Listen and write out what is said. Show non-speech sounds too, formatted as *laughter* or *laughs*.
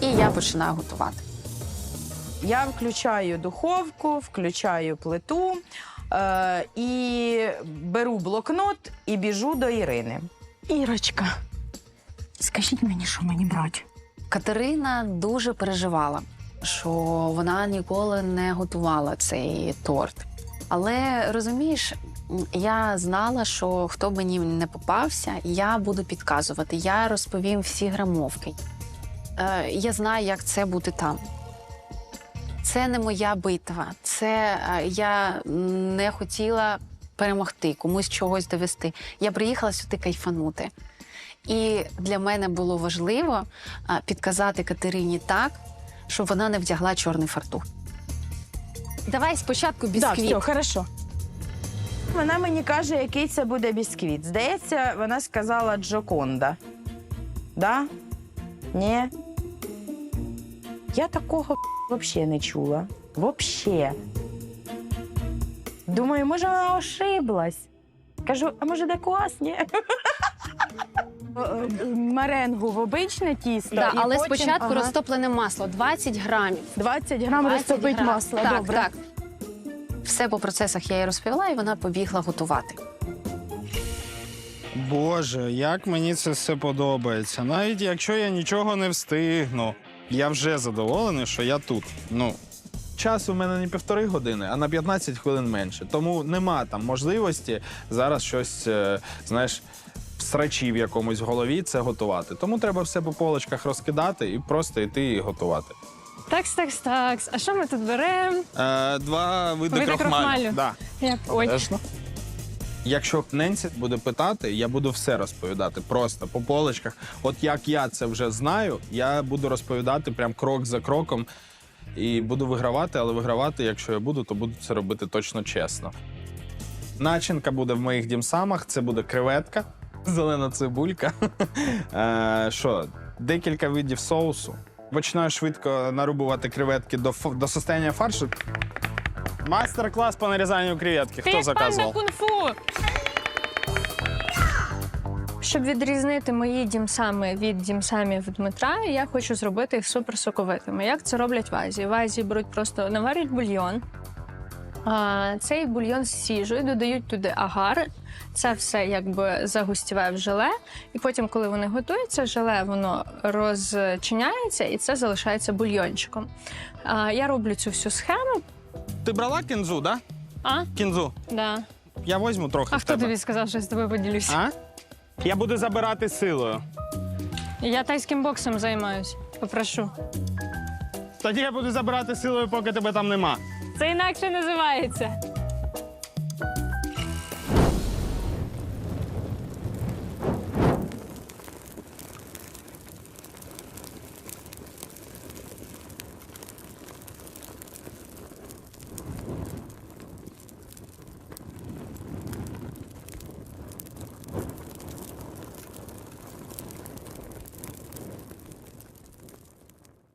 І я починаю готувати. Я включаю духовку, включаю плиту е, і беру блокнот і біжу до Ірини. Ірочка, скажіть мені, що мені брати? Катерина дуже переживала, що вона ніколи не готувала цей торт. Але розумієш, я знала, що хто б мені не попався, я буду підказувати. Я розповім всі грамовки. Е, я знаю, як це бути там. Це не моя битва. Це е, я не хотіла перемогти, комусь чогось довести. Я приїхала сюди кайфанути. І для мене було важливо а, підказати Катерині так, щоб вона не вдягла чорний фартух. Давай спочатку Так, бісквіт. все, хорошо. Вона мені каже, який це буде бісквіт. Здається, вона сказала Джоконда. Да? Ні? Я такого взагалі не чула. Вообще. Думаю, може, вона ошиблась. Кажу, а може, де класні? Е, Меренгу в обичне тісто. Да, і але потім- спочатку ага, розтоплене масло 20 грамів. 20 грам 20 розтопить грам. масло. Так, Добре. так. Все по процесах я їй розповіла, і вона побігла готувати. Боже, як мені це все подобається. Навіть якщо я нічого не встигну, я вже задоволений, що я тут. Ну, Час у мене не півтори години, а на 15 хвилин менше. Тому нема там можливості зараз щось, е, знаєш, в срачі в якомусь голові це готувати. Тому треба все по полочках розкидати і просто йти і готувати. Такс, такс, такс. А що ми тут беремо? е, два види, Види крохмалю. крохмалю. Да. Я... Ой, Обережно. Якщо Ненсі буде питати, я буду все розповідати просто по полочках. От як я це вже знаю, я буду розповідати прям крок за кроком і буду вигравати, але вигравати, якщо я буду, то буду це робити точно чесно. Начинка буде в моїх дімсамах, це буде креветка, *laughs* зелена цибулька. *laughs* Е, Що, декілька видів соусу. Починаю швидко нарубувати креветки до, до состояння фаршу. Майстер-клас по нарізанню креветки. Хто заказував? кунг-фу. Щоб відрізнити мої дімсами від дімсамів Дмитра, я хочу зробити їх супер соковитими. Як це роблять в Азії? В Азії беруть просто наварюють бульйон. А, цей бульйон сіжують, додають туди агар. Це все якби загустіває в желе. І потім, коли вони готуються, желе воно розчиняється і це залишається бульйончиком. А, я роблю цю всю схему. Ти брала кінзу, да? А? Кінзу. Да. Я возьму трохи А в хто тебе. тобі сказав, що я з тобою поділюся? А? Я буду забирати силою. Я тайським боксом займаюсь. Попрошу. Тоді я буду забирати силою, поки тебе там нема. Це інакше називається.